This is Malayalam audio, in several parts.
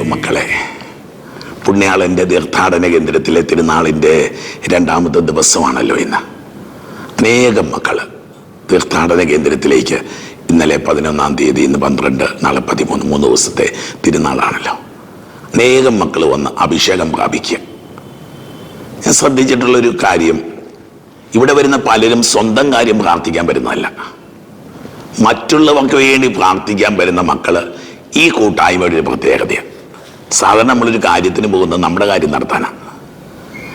ദൈവമക്കളെ പുണ്യാളന്റെ തീർത്ഥാടന കേന്ദ്രത്തിലെ തിരുനാളിന്റെ രണ്ടാമത്തെ ദിവസമാണല്ലോ ഇന്ന്. അനേകം മക്കൾ തീർത്ഥാടന കേന്ദ്രത്തിലേക്ക് ഇന്നലെ പതിനൊന്നാം തീയതി ഇന്ന് പന്ത്രണ്ട് നാളെ പതിമൂന്ന് മൂന്ന് ദിവസത്തെ തിരുനാളാണല്ലോ. അനേകം മക്കൾ വന്ന് അഭിഷേകം പ്രാപിക്കുക. ഞാൻ ശ്രദ്ധിച്ചിട്ടുള്ളൊരു കാര്യം ഇവിടെ വരുന്ന പലരും സ്വന്തം കാര്യം പ്രാർത്ഥിക്കാൻ വരുന്നതല്ല. മറ്റുള്ളവർക്ക് വേണ്ടി പ്രാർത്ഥിക്കാൻ വരുന്ന മക്കൾ ഈ കൂട്ടായ്മയുടെ ഒരു പ്രത്യേകതയാണ്. സാധാരണ നമ്മളൊരു കാര്യത്തിന് പോകുന്നത് നമ്മുടെ കാര്യം നടത്താനാണ്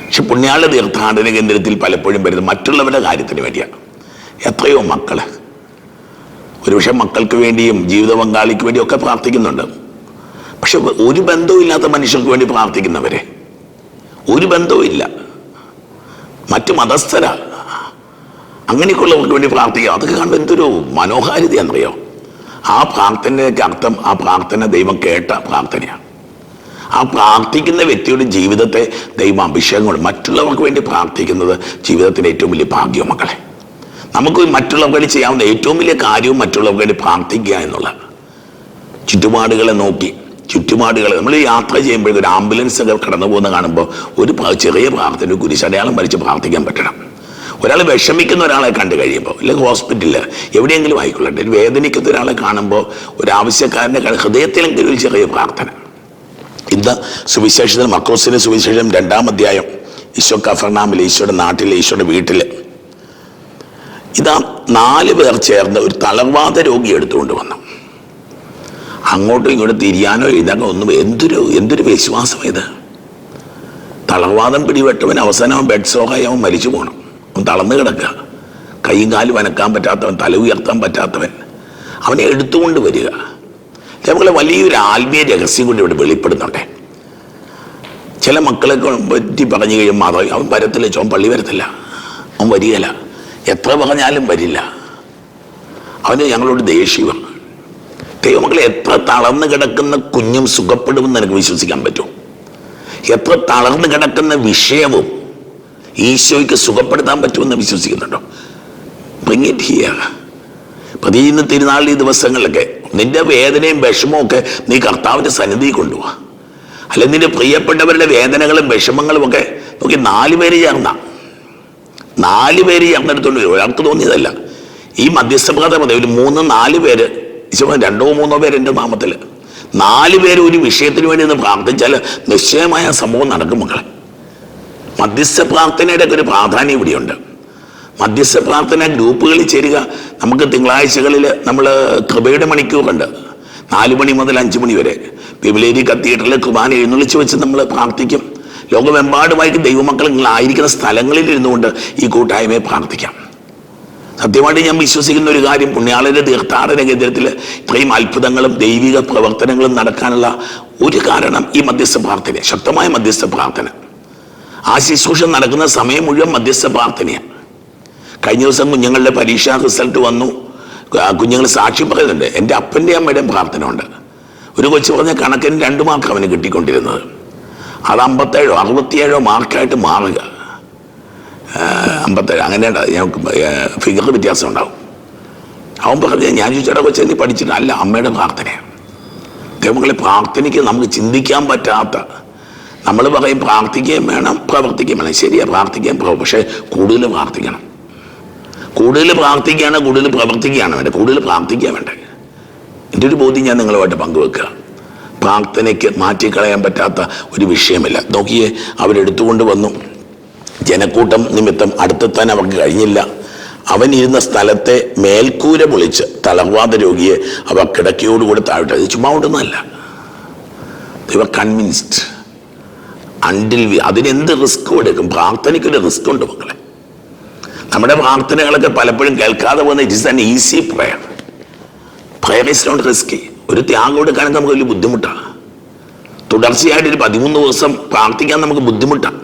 പക്ഷെ പുണ്യാള തീർത്ഥാടന കേന്ദ്രത്തിൽ പലപ്പോഴും വരുന്നത് മറ്റുള്ളവരുടെ കാര്യത്തിന് വേണ്ടിയാണ്. എത്രയോ മക്കൾ ഒരുപക്ഷെ മക്കൾക്ക് വേണ്ടിയും ജീവിത പങ്കാളിക്ക് വേണ്ടിയും ഒക്കെ പ്രാർത്ഥിക്കുന്നുണ്ട്. പക്ഷെ ഒരു ബന്ധവും ഇല്ലാത്ത മനുഷ്യർക്ക് വേണ്ടി പ്രാർത്ഥിക്കുന്നവരെ. ഒരു ബന്ധവും ഇല്ല. മറ്റു മതസ്ഥരാ. അങ്ങനെയൊക്കെയുള്ളവർക്ക് വേണ്ടി പ്രാർത്ഥിക്കുക. അതൊക്കെ കാണുമ്പോൾ എന്തൊരു മനോഹാരിതയാണെന്നറിയോ? ആ പ്രാർത്ഥനയ്ക്ക് അർത്ഥം ആ പ്രാർത്ഥന ദൈവം കേട്ട പ്രാർത്ഥനയാണ്. ആ പ്രാർത്ഥിക്കുന്ന വ്യക്തിയുടെ ജീവിതത്തെ ദൈവം അഭിഷേകം കൊണ്ട് മറ്റുള്ളവർക്ക് വേണ്ടി പ്രാർത്ഥിക്കുന്നത് ജീവിതത്തിന്റെ ഏറ്റവും വലിയ ഭാഗ്യം മക്കളെ. നമുക്ക് മറ്റുള്ളവർക്ക് വേണ്ടി ചെയ്യാവുന്ന ഏറ്റവും വലിയ കാര്യവും മറ്റുള്ളവർക്ക് വേണ്ടി പ്രാർത്ഥിക്കുക എന്നുള്ള ചുറ്റുപാടുകളെ നോക്കി ചുറ്റുപാടുകൾ നമ്മൾ യാത്ര ചെയ്യുമ്പോഴേക്കും ഒരു ആംബുലൻസ് ഒക്കെ കടന്നു പോകുന്ന കാണുമ്പോൾ ഒരു ചെറിയ പ്രാർത്ഥന കുരിശടയാളം വരച്ച് പ്രാർത്ഥിക്കാൻ പറ്റണം. ഒരാൾ വിഷമിക്കുന്ന ഒരാളെ കണ്ടു കഴിയുമ്പോൾ അല്ലെങ്കിൽ ഹോസ്പിറ്റലിൽ എവിടെയെങ്കിലും ആയിക്കൊള്ളട്ടെ വേദനിക്കുന്ന ഒരാളെ കാണുമ്പോൾ ഒരു ആവശ്യക്കാരന്റെ ഹൃദയത്തിലെങ്കിലും ഒരു ചെറിയ പ്രാർത്ഥന. ഇന്ന് സുവിശേഷത്തിൽ മക്കോസിന്റെ സുവിശേഷം രണ്ടാം അധ്യായം. ഈശോ കഫർണാമിൽ ഈശോയുടെ നാട്ടിൽ ഈശോയുടെ വീട്ടിൽ. ഇതാ നാല് പേർ ചേർന്ന് ഒരു തളർവാദ രോഗി എടുത്തുകൊണ്ട് വന്നു. അങ്ങോട്ടും ഇങ്ങോട്ടും തിരിയാനോ എഴുതാനോ ഒന്നും എന്തൊരു എന്തൊരു വിശ്വാസം ഇത് തളർവാദം പിടിപെട്ടവൻ അവസാനം ബെഡ് സോഹായി അവൻ മരിച്ചു പോകണം അവൻ തളർന്നു കിടക്കുക. കൈയും കാലും അനക്കാൻ പറ്റാത്തവൻ തല ഉയർത്താൻ പറ്റാത്തവൻ. അവനെ എടുത്തുകൊണ്ട് വരിക. നമ്മളെ വലിയൊരു ആത്മീയ രഹസ്യം കൊണ്ട് ഇവിടെ വെളിപ്പെടുന്നുണ്ടേ. ചില മക്കളെ പറ്റി പറഞ്ഞു കഴിയുമ്പോൾ മാതാവ് അവൻ വരത്തില്ല ചോൻ പള്ളി വരത്തില്ല. അവൻ വരികയില്ല. എത്ര പറഞ്ഞാലും വരില്ല. അവന് ഞങ്ങളോട് ദേഷ്യമാണ്. ദൈവമക്കളെ എത്ര തളർന്നു കിടക്കുന്ന കുഞ്ഞും സുഖപ്പെടുമെന്ന് എനിക്ക് വിശ്വസിക്കാൻ പറ്റും. എത്ര തളർന്ന് കിടക്കുന്ന വിഷയവും ഈശോയ്ക്ക് സുഖപ്പെടുത്താൻ പറ്റുമെന്ന് വിശ്വസിക്കുന്നുണ്ടോ? ബ്രിങ് ഇറ്റ് ഹിയർ പ്രതിന്ന് തിരുനാൾ ദിവസങ്ങളിലൊക്കെ നിന്റെ വേദനയും വിഷമവും ഒക്കെ നീ കർത്താവിന്റെ സന്നിധി കൊണ്ടുപോവാ അല്ലെ നിന്റെ പ്രിയപ്പെട്ടവരുടെ വേദനകളും വിഷമങ്ങളും ഒക്കെ നോക്കി നാല് പേര് ചേർന്ന. നാല് പേര് ചേർന്നെടുത്തോണ്ട് ഒരാൾക്ക് തോന്നിയതല്ല. ഈ മധ്യസ്ഥപ്രകാരം മതി. ഒരു മൂന്ന് നാല് പേര്. രണ്ടോ മൂന്നോ പേര് എന്റെ നാമത്തിൽ. നാല് പേര് ഒരു വിഷയത്തിന് വേണ്ടി ഒന്ന് പ്രാർത്ഥിച്ചാൽ നിശ്ചയമായ സംഭവം നടക്കും മക്കളെ. മധ്യസ്ഥ പ്രാർത്ഥനയുടെ ഒരു പ്രാധാന്യം ഇവിടെയുണ്ട്. മധ്യസ്ഥ പ്രാർത്ഥന ഗ്രൂപ്പുകളിൽ ചേരുക. നമുക്ക് തിങ്കളാഴ്ചകളിൽ നമ്മൾ കൃപയുടെ മണിക്കൂറുണ്ട്. നാല് മണി മുതൽ അഞ്ച് മണി വരെ. പിബിലേരി കത്തീഡ്രലിൽ കുർബാന എഴുന്നള്ളിച്ച് വെച്ച് നമ്മൾ പ്രാർത്ഥിക്കും. ലോകമെമ്പാടുമായിട്ട് ദൈവമക്കൾ നിങ്ങളായിരിക്കുന്ന സ്ഥലങ്ങളിൽ ഇരുന്നുകൊണ്ട് ഈ കൂട്ടായ്മയെ പ്രാർത്ഥിക്കാം. സത്യമായിട്ട് ഞാൻ വിശ്വസിക്കുന്ന ഒരു കാര്യം പുണ്യാളന്റെ തീർത്ഥാടന കേന്ദ്രത്തിൽ ഇത്രയും അത്ഭുതങ്ങളും ദൈവിക പ്രവർത്തനങ്ങളും നടക്കാനുള്ള ഒരു കാരണം ഈ മധ്യസ്ഥ പ്രാർത്ഥന ശക്തമായ മധ്യസ്ഥ പ്രാർത്ഥന ആ ശുശ്രൂഷ നടക്കുന്ന സമയം മുഴുവൻ മധ്യസ്ഥ പ്രാർത്ഥനയാണ് കഴിഞ്ഞ ദിവസം കുഞ്ഞുങ്ങളുടെ പരീക്ഷാ റിസൾട്ട് വന്നു. കുഞ്ഞുങ്ങൾ സാക്ഷി പറയുന്നുണ്ട്. എന്റെ അപ്പന്റെ അമ്മയുടെയും പ്രാർത്ഥന ഉണ്ട് ഒരു കൊച്ചു പറഞ്ഞ കണക്കിന് രണ്ട് മാർക്ക് അവന് കിട്ടിക്കൊണ്ടിരുന്നത്. അത് അമ്പത്തേഴോ അറുപത്തിയേഴോ മാർക്കായിട്ട് മാറുക. അമ്പത്തേഴ് അങ്ങനെ ഞങ്ങൾക്ക് ഫിഗർ വ്യത്യാസം ഉണ്ടാവും അവൻ പറഞ്ഞ ഞാൻ ചോദിച്ചേട്ടാ കൊച്ചു നീ പഠിച്ചിട്ട് അല്ല അമ്മയുടെ പ്രാർത്ഥനയാണ് ദൈവങ്ങളെ പ്രാർത്ഥനയ്ക്ക് നമുക്ക് ചിന്തിക്കാൻ പറ്റാത്ത നമ്മൾ പറയും പ്രാർത്ഥിക്കുകയും വേണം പ്രവർത്തിക്കുകയും വേണം. ശരിയാണ് പ്രാർത്ഥിക്കാൻ പ്രവ- പക്ഷേ കൂടുതൽ പ്രാർത്ഥിക്കണം. കൂടുതൽ പ്രാർത്ഥിക്കുകയാണ് കൂടുതൽ പ്രവർത്തിക്കുകയാണ് വേണ്ടത് കൂടുതൽ പ്രാർത്ഥിക്കുക വേണ്ടത് എന്റെ ഒരു ബോധ്യം ഞാൻ നിങ്ങളുമായിട്ട് പങ്കുവെക്കുക. പ്രാർത്ഥനയ്ക്ക് മാറ്റിക്കളയാൻ പറ്റാത്ത ഒരു വിഷയമില്ല. നോക്കിയേ അവരെടുത്തുകൊണ്ട് വന്നു. ജനക്കൂട്ടം നിമിത്തം അടുത്തെത്താൻ അവർക്ക് കഴിഞ്ഞില്ല. അവൻ ഇരുന്ന സ്ഥലത്തെ മേൽക്കൂര പൊളിച്ച് തളർവാദ രോഗിയെ അവ കിടക്കയോടുകൂടെ താഴ്ത്തി. അത് ചുമ്മാ കൊണ്ടൊന്നുമല്ല. ഇവ കൺവിൻസ്ഡ് അണ്ടിൽ അതിനെന്ത് റിസ്ക് എടുക്കും? പ്രാർത്ഥനയ്ക്കൊരു റിസ്ക് ഉണ്ട് മക്കളെ. നമ്മുടെ പ്രാർത്ഥനകളൊക്കെ പലപ്പോഴും കേൾക്കാതെ പോകുന്ന it is an easy prayer prayer is not risky ഒരു ത്യാഗം എടുക്കാനൊക്കെ നമുക്ക് വലിയ ബുദ്ധിമുട്ടാണ്. തുടർച്ചയായിട്ട് ഒരു പതിമൂന്ന് ദിവസം പ്രാർത്ഥിക്കാൻ നമുക്ക് ബുദ്ധിമുട്ടാണ്.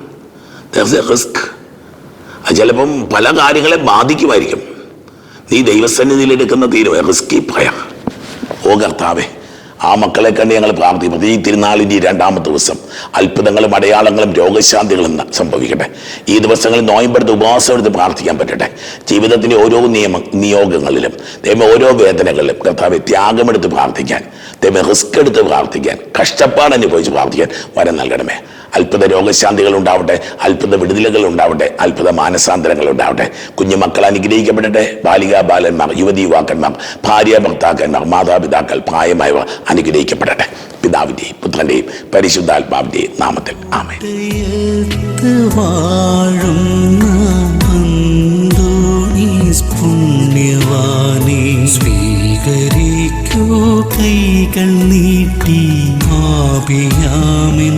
ദർസ് എ റിസ്ക് അത് ചിലപ്പം പല കാര്യങ്ങളെ ബാധിക്കുമായിരിക്കും. നീ ദൈവസന്നിധിയിൽ എടുക്കുന്ന തീരുമാനം റിസ്കി പ്രയർ ഓ കർത്താവേ ആ മക്കളെ കണ്ട് ഞങ്ങൾ പ്രാർത്ഥിക്കുന്നത് ഈ തിരുനാളിന്റെ രണ്ടാമത്തെ ദിവസം അത്ഭുതങ്ങളും അടയാളങ്ങളും രോഗശാന്തികളും സംഭവിക്കട്ടെ. ഈ ദിവസങ്ങളിൽ നോയമ്പെടുത്ത് ഉപവാസം എടുത്ത് പ്രാർത്ഥിക്കാൻ പറ്റട്ടെ. ജീവിതത്തിന്റെ ഓരോ നിയമ നിയോഗങ്ങളിലും ദൈവം ഓരോ വേദനകളിലും കർത്താവ് ത്യാഗമെടുത്ത് പ്രാർത്ഥിക്കാൻ ദൈവം റിസ്ക് എടുത്ത് പ്രാർത്ഥിക്കാൻ കഷ്ടപ്പാട് അനുഭവിച്ച് പ്രാർത്ഥിക്കാൻ വരം നൽകണമേ. അത്ഭുത രോഗശാന്തികൾ ഉണ്ടാവട്ടെ അത്ഭുത വിടുതലുകൾ ഉണ്ടാവട്ടെ അത്ഭുത മാനസാന്തരങ്ങൾ ഉണ്ടാവട്ടെ. കുഞ്ഞുമക്കൾ അനുഗ്രഹിക്കപ്പെടട്ടെ. ബാലിക ബാലന്മാർ യുവതി യുവാക്കന്മാർ ഭാര്യ ഭർത്താക്കന്മാർ മാതാപിതാക്കൾ പ്രായമായവർ അനുഗ്രഹിക്കപ്പെടട്ടെ. പിതാവിന്റെയും പുത്രന്റെയും പരിശുദ്ധാത്മാവിന്റെയും നാമത്തിൽ. ആമേ കൈകൾ നീട്ടി ആപിയാമിൻ